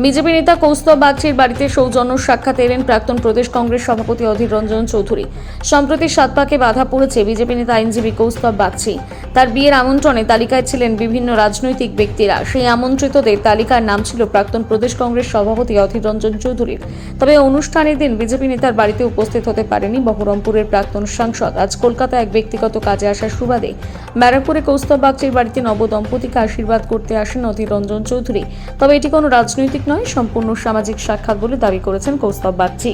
BJP নেতা কৌস্তব বাগচির বাড়িতে সৌজন্য সাক্ষাৎ এলেন প্রাক্তন প্রদেশ কংগ্রেস সভাপতি অধীর রঞ্জন চৌধুরী। সম্প্রতি সাত পাকে বাধা পড়েছে বিজেপি নেতা আইনজীবী কৌস্তব বাগচি। তার বিয়ের আমন্ত্রণে তালিকায় ছিলেন বিভিন্ন রাজনৈতিক ব্যক্তিরা। সেই আমন্ত্রিতদের তালিকার নাম ছিল প্রাক্তন প্রদেশ কংগ্রেস সভাপতি অধীর রঞ্জন চৌধুরীর। তবে অনুষ্ঠানের দিন বিজেপি নেতার বাড়িতে উপস্থিত হতে পারেনি বহরমপুরের প্রাক্তন সাংসদ। আজ কলকাতা এক ব্যক্তিগত কাজে আসার সুবাদে ব্যারাকপুরে কৌস্তব বাগচির বাড়িতে নবদম্পতিকে আশীর্বাদ করতে আসেন অধীর রঞ্জন চৌধুরী। তবে এটি কোনো রাজনৈতিক নয় সম্পূর্ণ সামাজিক সাক্ষাৎ বলে দাবি করেছেন কৌস্তব বাগচি।